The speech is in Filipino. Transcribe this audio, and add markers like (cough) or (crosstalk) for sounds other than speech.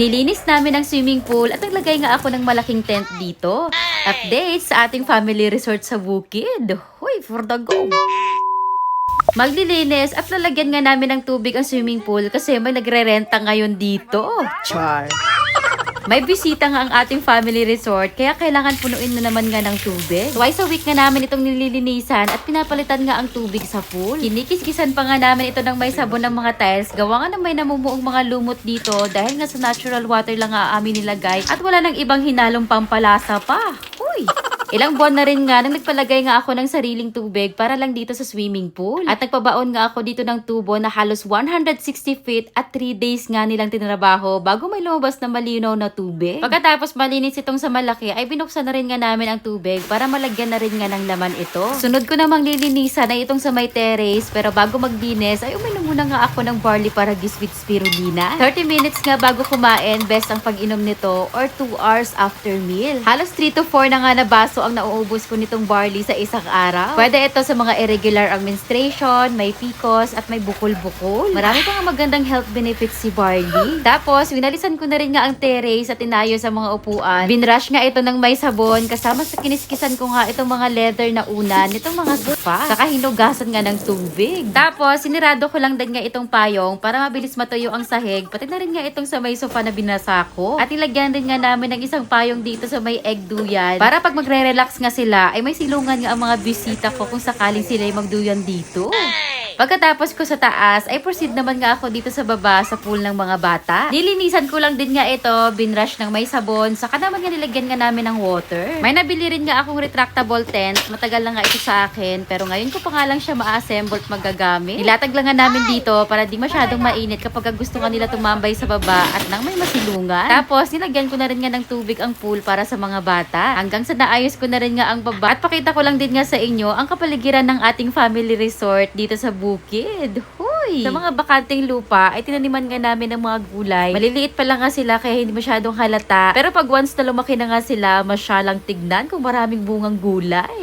Nilinis namin ang swimming pool at naglagay nga ako ng malaking tent dito. Update sa ating family resort sa Bukid. Hoy, for the go! Maglilinis at lalagyan nga namin ng tubig ang swimming pool kasi may nagre-renta ngayon dito. Char. May bisita nga ang ating family resort kaya kailangan punuin na naman nga ng tubig. Twice a week nga namin itong nililinisan at pinapalitan nga ang tubig sa pool. Kinikis-kisan pa nga namin ito ng may sabon ng mga tiles. Gawa nga ng may namumuong mga lumot dito dahil nga sa natural water lang nga amin nilagay at wala nang ibang hinalong pampalasa pa. Ilang buwan na rin nga nang nagpalagay nga ako ng sariling tubig para lang dito sa swimming pool. At nagpabaon nga ako dito ng tubo na halos 160 feet at 3 days nga nilang tinrabaho bago may lumabas na malinaw na tubig. Pagkatapos malinis itong sa malaki ay binuksan na rin nga namin ang tubig para malagyan na rin nga ng laman ito. Sunod ko namang lilinisan ay itong sa may terrace pero bago magdinis ay uminom muna nga ako ng barley paragis with spirulina. 30 minutes nga bago kumain, best ang pag-inom nito or 2 hours after meal. Halos 3 to 4 na nga na baso ang nauubos ko nitong barley sa isang araw. Pwede ito sa mga irregular ang menstruation, may PCOS at may bukol-bukol. Marami pa nga magandang health benefits si barley. (laughs) Tapos, winalisan ko na rin nga ang terrace at inayos sa mga upuan. Binrush nga ito ng may sabon kasama sa kiniskisan ko nga itong mga leather na unan, itong mga sofa. Saka hinugasan nga ng tubig. Tapos, sinirado ko lang din nga itong payong para mabilis matuyo ang sahig. Pati na rin nga itong sa may sofa na binasa ko. At ilagyan rin nga namin ng isang payong dito sa may egg duyan. Para pag magre-relax nga sila, ay may silungan nga ang mga bisita ko kung sakaling sila ay magduyan dito. Pagkatapos ko sa taas, ay proceed naman nga ako dito sa baba sa pool ng mga bata. Nilinisan ko lang din nga ito, binrush ng may sabon, saka naman nga nilagyan nga namin ng water. May nabili rin nga akong retractable tent, matagal na nga ito sa akin, pero ngayon ko pa nga lang siya ma-assemble at magagamit. Nilatag lang nga namin dito para di masyadong mainit kapag gusto nga nila tumambay sa baba at nang may masilungan. Tapos, nilagyan ko na rin nga ng tubig ang pool para sa mga bata. Hanggang sa naayos ko na rin nga ang baba. At pakita ko lang din nga sa inyo ang kapaligiran ng ating family resort dito sa Bukid. Huy! Sa mga bakanting lupa, ay tinaniman nga namin ng mga gulay. Maliliit pa lang nga sila kaya hindi masyadong halata. Pero pag once na lumaki na nga sila, masyalang tignan kung maraming bungang gulay.